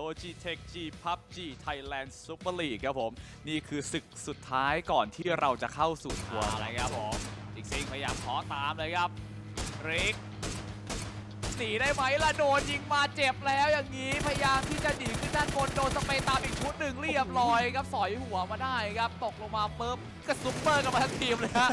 Logitech G PUBG Thailand Super League ครับผม นี่คือศึกสุดท้ายก่อนที่เราจะเข้าสู่ทัวร์อะไรครับผม อีกซิงพยายามขอตามเลยครับริก หนีได้ไหมล่ะโดนยิงมาเจ็บแล้วอย่างนี้พยายามที่จะหนีขึ้นด้านบนโดนสเปรย์ตามอีกชุดหนึ่งเรียบร้อยครับสอยหัวมาได้ครับตกลงมาปุ๊บกระซุปเปอร์กันมาทั้งทีมเลยฮะ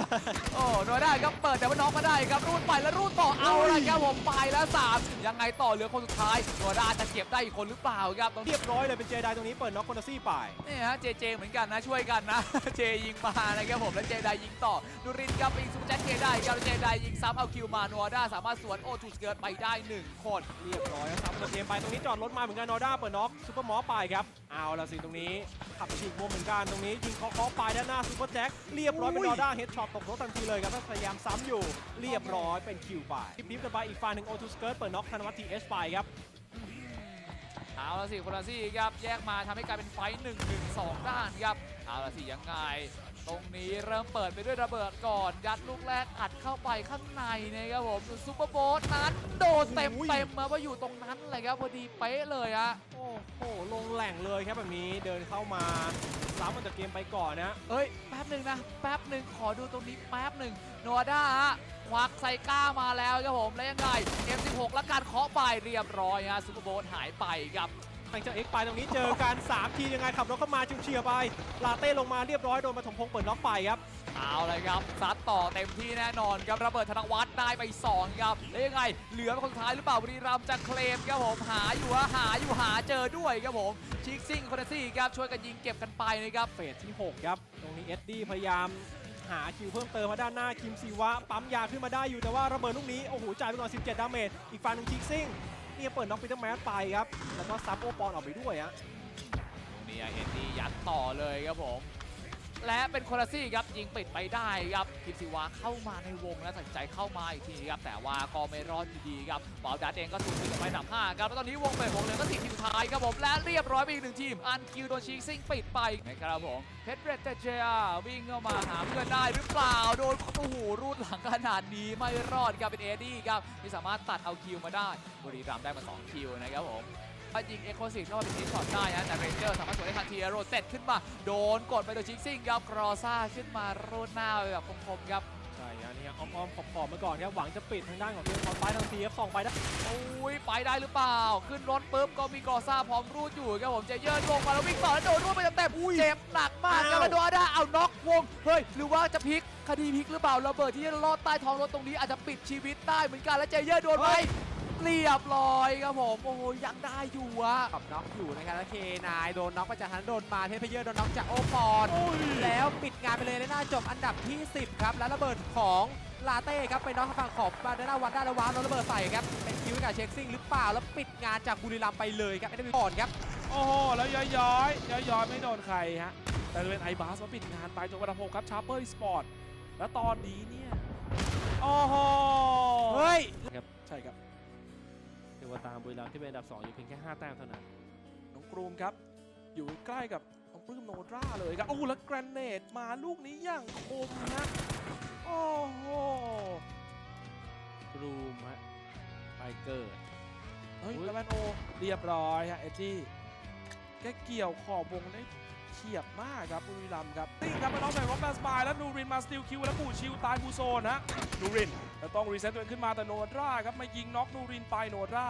โอ้โดยได้ครับเปิดแต่ว่าน้องมาได้ครับรูดไปแล้วรูดต่อเอาละครับผมไปแล้วสามยังไงต่อเหลือคนสุดท้ายโดยได้จะเก็บได้อีกคนหรือเปล่าครับตรงนี้เรียบร้อยเลยเป็นเจไดตรงนี้เปิดน็อกคอนซี่ไปนี่ฮะเจเจเหมือนกันนะช่วยกันนะเจยิงมานะครับผมแล้วเจไดยิงต่อดูรินครับไปยิงซูเปอร์แจ็คเจได้ครับแล้วเจไดยิงซ้ำเอาคิวมานัวด้าสามารถสวนโอทูสเกิร์ตไปได้หนึ่งคนเรียบร้อยครับเปิดเกมไปตรงนี้จอดรถมาเหมือนกันนอด้าเปิดน็อกซูเปอร์มอสไปครับเอาละสิตรงนี้ขับฉีกมุมเหมือนกันตรงนี้ยิงเคาะเคาะไปด้านหน้าซูเปอร์แจ็คเรียบร้อยเป็นนอด้าเฮดช็อตตกรถทันทีเลยครับพยายามซ้ำอยู่เรียบร้อยเป็นคิวไปคลิปนี้กันไปอีกฝ่ายหนึ่งโอทูสเกิร์ตเปิดน็อกธนวัฒน์ทีเอสไปครับเอาละสิคนละสิครับแยกมาทำให้กลายเป็นไฟท์หนึ่งหนึ่งสองด้านครับเอาละสิยังไง ตรงนี้เริ่มเปิดไปด้วยระเบิดก่อน ยัดลูกแรกอัดเข้าไปข้างในนะครับผมส่วนซูเปอร์โบสนั้นโดนเต็มเต็มๆมาว่าอยู่ตรงนั้นเลยครับพอดีเป๊ะเลยฮะโอ้โหลงแหล่งเลยครับแบบนี้เดินเข้ามาซ้ำมันจากเกมไปก่อนนะเอ้ยแป๊บหนึ่งนะแป๊บหนึ่งขอดูตรงนี้แป๊บหนึ่งโนอาด้าฮะควักไซก้ามาแล้วครับผมแล้วยังไง M16 และการเคาะไปเรียบร้อยฮะซูเปอร์โบสหายไปครับ หลังจากเอ็กไปตรงนี้เจอกัน3ทียังไงขับรถเข้ามาชิวเชียร์ไป ลาเต้ลงมาเรียบร้อยโดนปฐมพงษ์เปิดน็อกไปครับเอาเลยครับซัดต่อเต็มที่แน่นอนครับระเบิดธนวัฒน์ได้ไป 2 ครับแล้วยังไง เหลือเป็นคนสุดท้ายหรือเปล่าบุรีรัมย์จะเคลมครับผมหาอยู่ฮะหาอยู่หาเจอด้วยครับผมชิกซิงคอนเนซี่ครับช่วยกันยิงเก็บกันไปนะครับเฟสที่ 6 ครับ ตรงนี้เอ็ดดี้พยายามหาคิวเพิ่มเติมมาด้านหน้าคิมซีวะ ปั๊มยาขึ้นมาได้อยู่แต่ว่าระเบิดลูกนี้ โอ้โหจ่ายไปก่อน 17 ดาเมจอีกฝั่งหนึ่งคิกซิ่ง เนี่ยเปิดน็อกปีเตอร์แมสไปครับ แล้วก็ซับโอปอนออกไปด้วยฮะตรงนี้เอ็นดี้ยัดต่อเลยครับผม และเป็นคนละซี่ครับยิงปิดไปได้ครับคิมซิวะเข้ามาในวงและตัดสินใจเข้ามาอีกทีครับแต่ว่าก็ไม่รอดดีครับบอลดัดเองก็สูญเสียไปหนับห้าครับแล้วตอนนี้วงเปิดวงเหลือก็สี่ทีมสุดท้ายครับผมและเรียบร้อยไปอีกหนึ่งทีม อันคิวโดนชิงซิงปิดไปนะครับผมเพชรเรตเจยวิ่งเข้ามาหาเพื่อนได้หรือเปล่าโดนโอ้โหรูดหลังขนาดนี้ไม่รอดครับเป็นเอดี้ครับที่สามารถตัดเอาคิวมาได้บุรีรัมย์ได้มาสองคิวนะครับผม ยิงเอ็กโคซิกเข้ามาเป็นทีช็อตได้นะแต่เรนเจอร์สามารถสวนได้ทันทีโรเต็ดขึ้นมา โดนกดไปโดยชิกซิ่งครับกรอซ่าขึ้นมารูดหน้าไปแบบคมๆครับใช่ฮะนี่ฮะอ้อมๆขอบๆมาก่อนครับหวังจะปิดทางด้านของเกมบอลไปทางทีครับส่องไปได้โอ้ยไปได้หรือเปล่า ขึ้นรถปุ๊บก็มีกรอซ่าพร้อมรูดอยู่ครับผมเจเยอร์ลงมาแล้ววิ่งต่อแล้วโดนรูดไปเต็มๆเจ็บหนักมากครับแล้วโดนอาด้าเอาน็อกวงเฮ้ยหรือว่าจะพลิกคดีพลิกหรือเปล่าระเบิดที่จะลอดใต้ท้องรถตรงนี้อาจจะปิดชีวิตได้เหมือนกันแล้วเจเยอร์โดนไป เรียบร้อยครับผม โอ้โหยังได้อยู่อะกับน็อกอยู่นะครับแล้วเคนายโดนน็อกไปจากทันโดนมาเทพเยอร์โดนน็อกจากโอปอนแล้วปิดงานไปเลยและน่าจบอันดับที่ 10 ครับ แล้วระเบิดของลาเต้ครับไปน็อกทางฝั่งขอบบาดานาวันด้านละวานแล้วระเบิดใส่ครับ เป็นคิวให้กับเช็คซิ่งหรือเปล่าแล้วปิดงานจากบุรีรัมย์ไปเลยครับไม่ได้ก่อนครับโอ้โหแล้วย้อยย้อยย้อยย้อยๆไม่โดนใครฮะแต่เป็นไอบาสมาปิดงานไปจนวันที่6ครับชาร์เปอร์สปอร์ตแล้วตอนนี้เนี่ยโอ้โหเฮ้ยครับใช่ครับ เทวตามบุรีรัมย์ที่เป็นอันดับ 2 อยู่เพียงแค่ 5 แต้มเท่านั้น น้องกรูมครับ อยู่ใกล้กับน้องปลื้มโนดราเลยครับโอ้โหแล้วแกรนเนตมาลูกนี้อย่างคมฮะโอ้โหกรูมฮะไปเกิดเฮ้ยแล้วแมนโอเรียบร้อยฮะเอจจี้แกเกี่ยวขอบวงได้ เฉียบมากครับบุรีรัมย์ครับติ้งครับมาน้องใส่ร็อกแมนสปายแล้วนูรินมาสติลคิวแล้วปูชิวตายบูโซนฮะนูรินแล้วต้องรีเซ็ตตัวเองขึ้นมาแต่โนดราครับมายิงน็อกนูรินไปโนดรา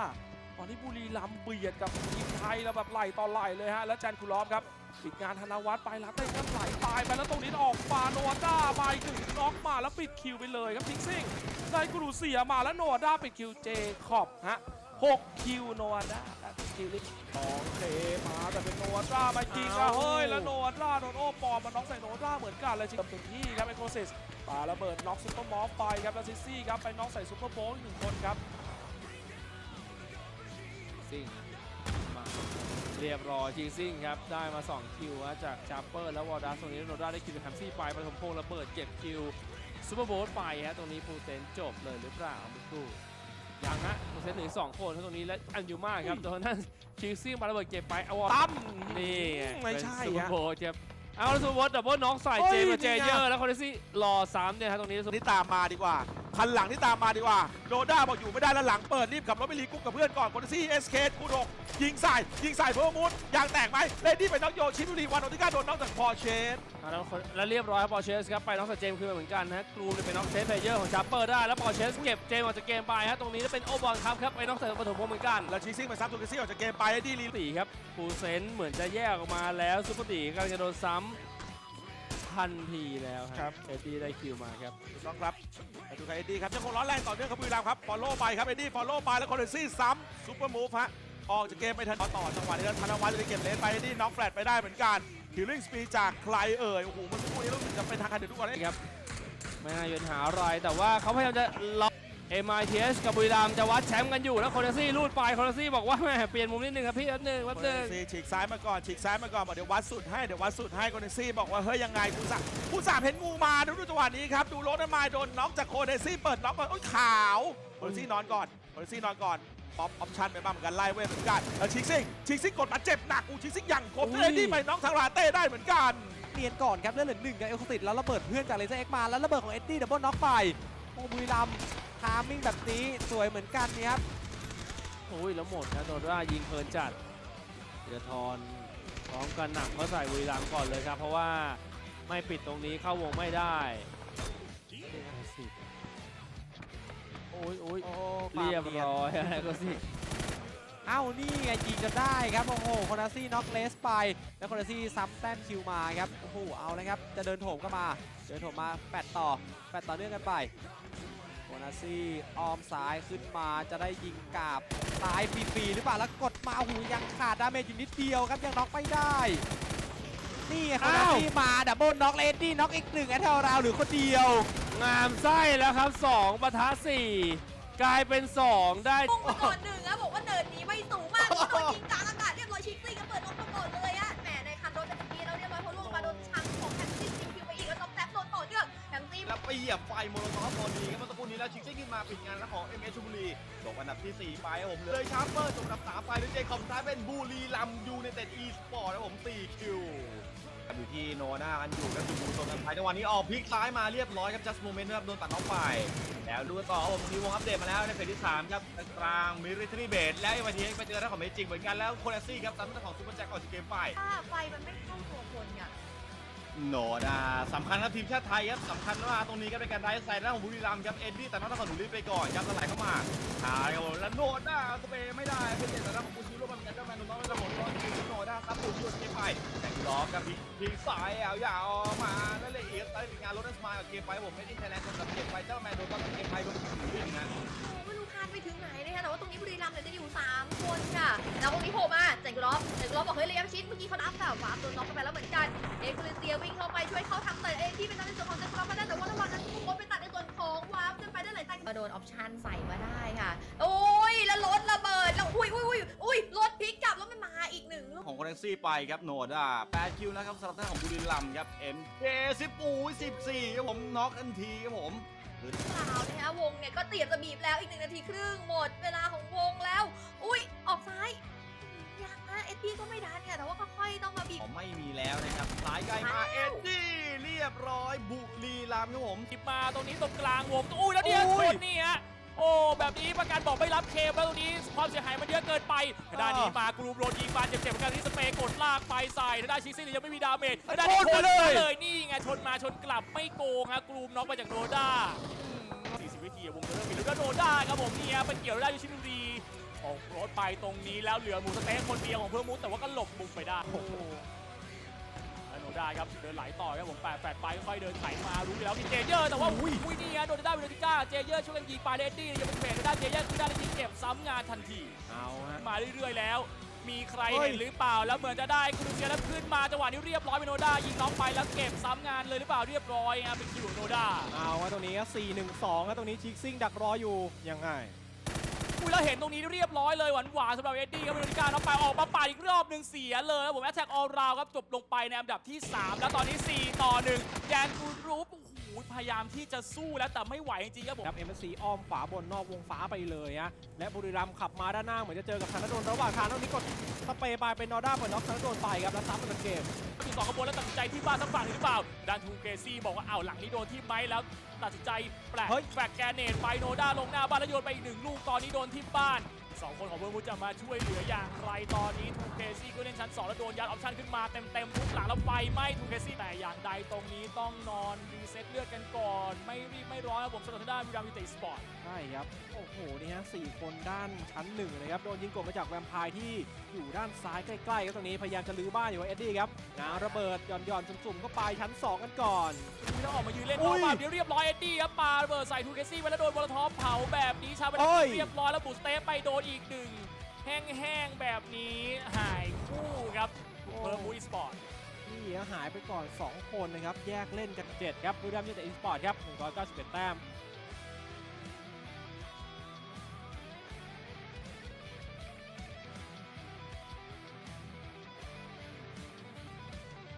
ตอนนี้บุรีรัมย์เบียดกับทีมไทยแล้วแบบไหลต่อไหลเลยฮะแล้วแจนคูลอฟครับปิดงานธนวัฒน์ไปลาเต้ก็ไหลตายไปแล้วตรงนี้ออกมาโนดรามาอีกหนึ่งน็อกมาแล้วปิดคิวไปเลยครับทิงซิงได้กรูเสียมาแล้วโนดราปิดคิวเจคอบฮะ 6คิวโนอาด้าคิวลิสองเคมาแต่เป็นโนอาด้ามายิงอะอ้าวเฮ้ยแล้วโนอาด้าโดนโอปอมมาน็อกใส่โนอาด้าเหมือนกันเลยจริงเต็มที่ครับไอโคซิสปาระเบิดน็อกซุปเปอร์มอฟไปครับแล้วซิซี่ครับไปน็อกใส่ซุปเปอร์โบว์อีกหนึ่งคนครับซิ่งมาเรียบร้อยจริงซิ่งครับได้มา 2 คิวฮะจากชาร์เปอร์แล้ววอร์ดัสตรงนี้โนด้าได้คิวจากแฮมซี่ไปปฐมพงษ์ระเบิดเก็บคิวซูเปอร์โบว์ไปฮะตรงนี้ฟูเซนจบเลยหรือเปล่าเมื่อครู่ ยังฮะฟูเซนถึงสองคนครับตรงนี้และอันยูมาครับโดนนั่นชิงซิ่งมาระเบิดเก็บไปเอาวอร์ตั้มนี่ไงไม่ใช่เป็นซูเปอฮะร์โบว์ครับเอาแล้วซูเปอร์โบว์ดับเบิลน็อกใส่โอ้ยเจมส์กับเจจริงอะเยอร์แล้วคอนเนซี่รอซ้ำเนี่ยฮะตรงนี้นี่ตามมาดีกว่า คันหลังที่ตามมาดีกว่าโดด้าบอกอยู่ไม่ได้แล้วหลังเปิดรีบขับรถไปรีกุ๊กกับเพื่อนก่อนคนซี่เอสเคคูดกยิงใส่ยิงใส่เพิ่มมูดยางแตกไหมเลดี้ไปน็อกโยชินุรีวันโอติก้าโดนน็อกจากพอเชนอ่าแล้วคนแล้วเรียบร้อยครับปอร์เชสครับไปน็อกจากเจมส์คืนมาเหมือนกันนะฮะกรูมเนี่ยเป็นน็อกเซฟเพลเยอร์ของชาร์เปอร์ได้แล้วปอร์เชสเก็บเจมส์ออกจากเกมไปฮะตรงนี้เป็นโอบอลครับครับไปน็อกใส่ปฐมพงศ์เหมือนกันแล้วชิซิ่งไปซับทูเกซี่ออกจากเกมไปไอ้ดีลีตีครับฟูเซนเหมือนจะแยกออกมาแล้วซุปเปอร์ตีกำลังจะโดนซ้ำ ทันทีแล้วครับ เอ็ดดี้ได้คิวมาครับถูกต้องครับแต่ดูกับเอ็ดดี้ครับยังคงร้อนแรงต่อเนื่องครับบุรีรัมย์ครับฟอลโล่ไปครับเอ็ดดี้ฟอลโล่ไปแล้วคอนเดซี่ซ้ำซุปเปอร์มูฟฮะออกจากเกมไปทันต่อจังหวะนี้แล้วธนวัฒน์จะได้เก็บเลนไปเอ็ดดี้น็อกแฟลตไปได้เหมือนกันคิลลิ่งสปีจากใครเอ่ยโอ้โหมันคู่นี้รู้สึกจะเป็นทางการเดือดทุกคนเลยครับไม่น่ามีปัญหาอะไรแต่ว่าเขาพยายามจะล็อก MITS กับบุรีรัมย์จะวัดแชมป์กันอยู่แล้วคอนเนซี่ลูดไปคอนเนซี่บอกว่าแม่เปลี่ยนมุมนิดนึงครับพี่แป๊บนึงแป๊บนึงซีฉีกซ้ายมาก่อนฉีกซ้ายมาก่อนบอกเดี๋ยววัดสุดให้เดี๋ยววัดสุดให้โคเนซี่บอกว่าเฮ้ยยังไงกูสากูสาเห็นงูมาดูดูจังหวะนี้ครับดูโรนมายโดนน็อกจากโคเนซี่เปิดน็อกมาโอ้ยขาวโคเนซี่นอนก่อนโคเนซี่นอนก่อนป๊อปออปชั่นไปบ้างเหมือนกันไล่เว้ยเหมือนกันแล้วชิกซิ่งชิกซิ่งกดมาเจ็บหนักอูชิกซิ่งยังคมอุ้ยเลยนี่ไปน็อกทางลาเต้ได้เหมือนกันเนียนก่อนครับเลือดเหลือหนึ่งกับเอลคติดแล้วระเบิดเพื่อนจากเลเซอร์เอ็กมาแล้วระเบิดของเอ็ดดี้ดับเบิลน็อกไปโอ้บุรีรัมย์ ทามมิ่งแบบนี้สวยเหมือนกันเนี่ยครับโอ้ยแล้วหมดนะโดนว่ายิงเพลินจัดเดือทอนพร้อมกันหนักเขาใส่บุรีรัมย์ก่อนเลยครับ เพราะว่าไม่ปิดตรงนี้เข้าวงไม่ได้โอ้ยโอ้ยโอ้เรียบร้อยอะไรก็สิเอ้านี่ไงยิงจนได้ครับโอ้โหคอนาซี่น็อกเลสไป แล้วคอนาซี่ซ้ำแต้มคิวมาครับโอ้โหเอาเลยครับจะเดินโถมก็มา เดินโถมมาแปดต่อแปดต่อเนื่องกันไปโคนา ซี่ออมซ้ายขึ้นมาจะได้ยิงกาบซ้ายฟรีๆหรือเปล่าแล้วกดมาโอ้โหูยังขาดดาเมจอยู่นิดเดียวครับยังน็อกไม่ได้ นี่โคนาซี่มาดับเบิลน็อกเลดี้น็อกอีกหนึ่งแอตเทลราวหรือคนเดียว งามไส้แล้วครับ2ปะทะ4กลายเป็น 2 ได้ พุ่งมาก่อนหนึ่งอะบอกว่าเนิร์ดนี้ไม่สูงมากโดนยิงกลา มซี่แล้วไปเหยียบไฟโมโลทอฟพอดีครับเมื่อสักครู่นี้แล้วชิงซิ่งขึ้นมาปิดงานแล้วของ m อ h ชลบุรีจบอันดับที่ 4 ไปครับผมเลยชาร์เปอร์จบอันดับ3ไปด้วยเจคอมท้ายเป็นบุรีรัมยูในเต็ดอีสปอร์ตครับผม4คิวอยู่ที่โนนากันอยู่กันอยู่บูโซกันไปจังหวะนี้ออกพลิกซ้ายมาเรียบร้อยครับจัสโมเมนต์ครับโดนตัดน็อกไป แล้วดูต่อผมมีวงอัปเดตมาแล้วในเฟสที่3ครับกลางมิริทรีเบสและเอวันทีไปเจอหน้าของเมจิกเหมือนกันแล้วโคนาซี่ครับตามหน้าของซูเปอร์แจ็คออกจากเกมไปไฟมันไม่เข้าตัวคนเนี่ย โหนดาสำคัญครับทีมชาติไทยครับสำคัญมากตรงนี้ก็เป็นการได้ไซด์หน้าของบุรีรัมย์ครับเอ็ดดี้แต่น้องนครหนูรีบไปก่อนครับสไหลเข้ามาหาครับผมแล้วโหนดาสเปย์ไม่ได้เป็นเด็ดแต่น้องของบูชิโร่มันกันเจ้าแมนน้องแล้วผมก็คือโหนดาซับปูช่วยเกมไปแต่งล้อกับพิกพิกสายเอายาวมานั่นเลยเอีกไซด์เป็นงานรถสมากับเกมไปผมไม่ได้ไทยแลนด์กับเกมไปเจ้าแมนโดนต้องเกมไปโดนถึงนะาดไปถึงไหนนะคะแต่ว่าตรงนี้บุรีรัมย์เนี่ยจะอยู่ 3 คนค่ะ แล้วตรงนี้โผล่มาเจนกรอบเจนกรอบบอกเฮ้ยระยะประชิดเมื่อกี้เขานับแบบวาร์ปโดนน็อกกันไปแล้วเหมือนกัน เอ็กซ์เลเซียวิ่งเข้าไปช่วยเขาทำแต่เอ็ที่เป็นในส่วนของเจนกรอบมาได้แต่ว่าระหว่างนั้นทุกคนไปตัดในส่วนของวาร์ปขึ้นไปได้หลายตัมาโดนออปชั่นใส่มาได้ค่ะ โอ้ยแล้วรถระเบิดแล้วอุ้ยอุ้ยอุ้ยอุ้ยรถพลิกกลับแล้วมันมาอีกหนึ่งลูกของโคเนซี่ไปครับโหนดา8คิวนะครับสำหรับท่านของบุรีรัมย์ครับ MK 10ปู14ครับผมน็อกทันทีครับผม เปล่านะคะวงเนี่ยก็เตรียมจะบีบแล้วอีกหนึ่งนาทีครึ่งหมดเวลาของวงแล้ว อุ้ยออกซ้ายยังนะเอ็ดดี้ก็ไม่ดันเนี่ยแต่ว่าค่อยๆต้องมาบีบผมไม่มีแล้วนะครับสายไกลมาเอ็ดดี้เรียบร้อยบุรีรัมย์ครับผมทิปมาตรงนี้ตรงกลางวงอุ้ยแล้วเนี่ยอุ้ชยนนี่ฮะ โอ้ แบบนี้ประกันบอกไม่รับเคมแล้วตรงนี้ความเสียหายมันเยอะเกินไปทางด้านนี้มากรูมโดนยิงมาเจ็บๆเหมือนกันที่สเปรย์กดลากไปใส่ทางด้านชิกซี่ยังไม่มีดาเมจทางด้านนี้ชนมาเลยนี่ไงชนมาชนกลับไม่โกงฮะกรูมน็อกมาจากโรด้า40วิธีวงจะเริ่มมีแล้วโรด้าครับผมเนี่ยไปเกี่ยวได้ยูชิบุรีออกรถไปตรงนี้แล้วเหลือหมูสะเต๊ะคนเดียวของเพื่อนมุกแต่ว่าก็หลบมุมไปได้แล้วโน ได้ครับเดินไหลต่อครับผมแปดแปดไปค่อยๆเดินไถมารู้อยู่แล้วมีเจเยอร์แต่ว่าอุ้ยอุ้ยนี่ฮะโดนได้เวลติก้าเจเยอร์ช่วยกันยิงปาเดดดี้ยังเป็นเฟรได้เจเยอร์คือได้ยิงเก็บซ้ำงานทันทีเอาฮะมาเรื่อยๆแล้ว มีใครเฮ้ยเห็นหรือเปล่าแล้วเหมือนจะได้ครูเซียแล้วขึ้นมาจังหวะนี้เรียบร้อยเป็นโนด้ายิงน้องไปแล้วเก็บซ้ำงานเลยหรือเปล่าเรียบร้อยครับเป็นคิวของโนด้าเอาฮะตรงนี้ก็4 1 2ครับตรงนี้ชิกซิ่งดักรออยู่ยังไง อุ้ยแล้วเห็นตรงนี้เรียบร้อยเลยหวานหวานๆสำหรับเอ็ดดี้ครับเวลติก้าน้อาไปออกมาปาอีกรอบหนึ่งเสียเลยครับผมแอตแทกออลราวครับจบลงไปในอันดับที่ 3 แล้วตอนนี้ 4 ต่อ1แกนกูรูปโอ้โห พยายามที่จะสู้แล้วแต่ไม่ไหวจริงๆครับผม ครับ MSC อ้อมฝาบนนอกวงฟ้าไปเลยฮะและบุรีรัมย์ขับมาด้านหน้าเหมือนจะเจอกับธนดลระหว่างทางตรงนี้กดสเปรย์ไปเป็นนอร์ด้าเปิดน็อกธนดลไปครับแล้วซ้ำเป็นเกมมันมีสองขบวนแล้วตัดสินใจที่บ้านสักฝั่งหนึ่งหรือเปล่าด้านทูเกซี่บอกว่าอ้าวหลังนี้โดนที่ไหมแล้วตัดสินใจแปลกเฮ้ยแฟกแกรเนตไปโนด้าลงหน้าบ้านแล้วโยนไปอีกหนึ่งลูกตอนนี้โดนที่บ้าน สองคนของเวอร์วูดจะมาช่วยเหลืออย่างไรตอนนี้ทูเคซี่ก็เล่นชั้น 2 แล้วโดนยัดออปชั่นขึ้นมาเต็มๆทุกหลังแล้วไฟไหม้ทูเคซี่แต่อย่างใดตรงนี้ต้องนอนรีเซ็ตเลือดกันก่อน ไม่รีบไม่ร้อนครับผมสำหรับทางด้านวิรามยูไนเต็ดสปอร์ตใช่ครับ โอ้โห นี่ฮะสี่คนด้านชั้นหนึ่งนะครับ โดนยิงกดมาจากแวมไพร์ที่อยู่ด้านซ้ายใกล้ๆครับตรงนี้พยายามจะลื้อบ้านอยู่กับเอ็ดดี้ครับงานระเบิดหย่อนๆสุ่มๆเข้าไปชั้น 2 กันก่อนไม่ต้องออกมายืนเล่นอุ้นอยกมาเดี๋ยวเรียบร้อยเอ็ดดี้ครับปาระเบิดใส่ทูเคซี่ไปแล้วโดนบอลทอปเผาแบบนี้ชาไปโอ้ยเรียบร้อยแล้วบุสเตปไปโดนอีกหนึ่งแห้งๆ แบบนี้หายคู่ครับเพิ่มมูอีสปอร์ตนี่หายไปก่อน 2 คนนะครับ แยกเล่นกัน 7 ครับบุรีรัมย์ยูไนเต็ดอีสปอร์ตครับ191แต้ม